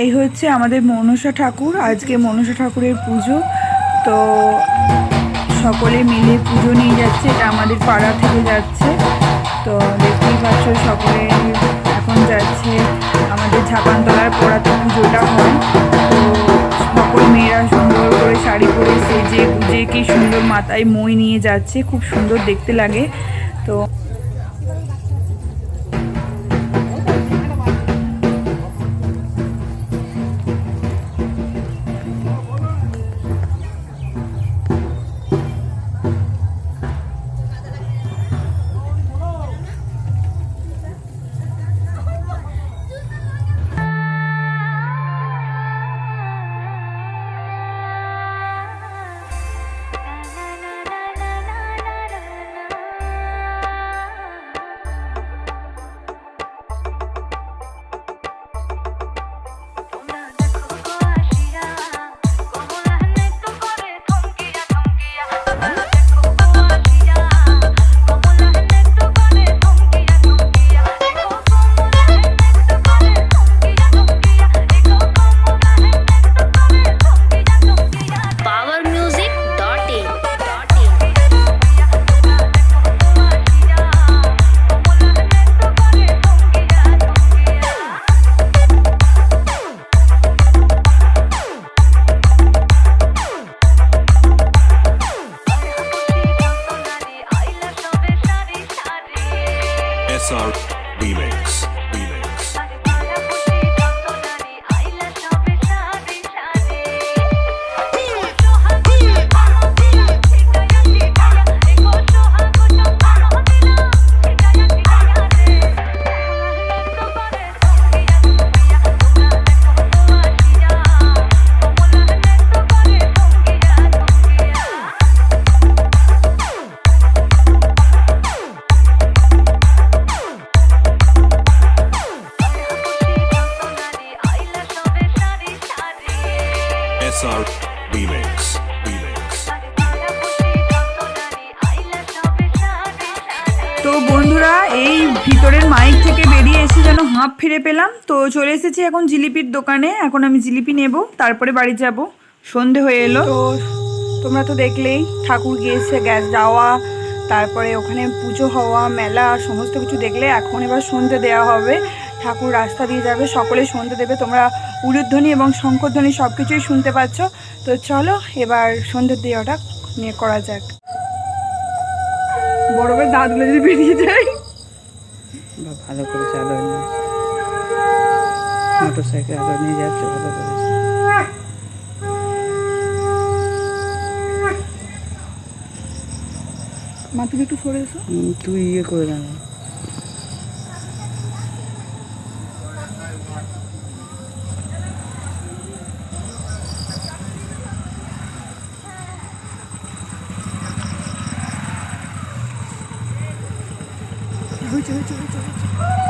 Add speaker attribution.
Speaker 1: এই হচ্ছে আমাদের মনসা ঠাকুর, আজকে মনসা ঠাকুরের পুজো। তো সকলে মিলে পুজো নিয়ে যাচ্ছে, এটা আমাদের পাড়া থেকে যাচ্ছে। তো দেখতেই পাচ্ছ সকলে এখন যাচ্ছে আমাদের ঝাপানতলার পড়াতে পুজোটা হয়। তো সকল মেয়েরা সুন্দর করে শাড়ি পরে সেজে গুজে কি সুন্দর মাথায় মই নিয়ে যাচ্ছে, খুব সুন্দর দেখতে লাগে। তো
Speaker 2: Remix. SR Remix. Remix.
Speaker 1: তো বন্ধুরা এই ভিতরের মাইক থেকে বেরিয়ে এসে যেন হাঁপ ফিরে পেলাম। তো চলে এসেছি এখন জিলিপির দোকানে। এখন আমি জিলিপি নেব তারপরে বাড়ি যাব। সন্ধে হয়ে এলো। তো তোমরা তো দেখলেই ঠাকুর গিয়েছে গ্যাস যাওয়া তারপরে ওখানে পুজো হওয়া মেলা সমস্ত কিছু দেখলে এখন এবার সন্ধে দেওয়া হবে। ঠাকুর রাস্তা দিয়ে যাবে সকলে সন্ধে দেবে। তোমরা উলুধ্বনি এবং শঙ্করধ্বনি সব কিছুই শুনতে পাচ্ছ। তো চলো এবার সন্ধ্যের দেওয়াটা নিয়ে করা যাক। বড়বের দাঁতগুলো যদি বেরিয়ে যায়।
Speaker 3: ভালো করে চালো মোটর সাইকেল আলো নিয়ে যাচ্ছে ভালো করেছে
Speaker 1: মা তুমি একটু সরে এসো।
Speaker 3: তুই ইয়ে করে দাঁড়া
Speaker 1: 走走走走走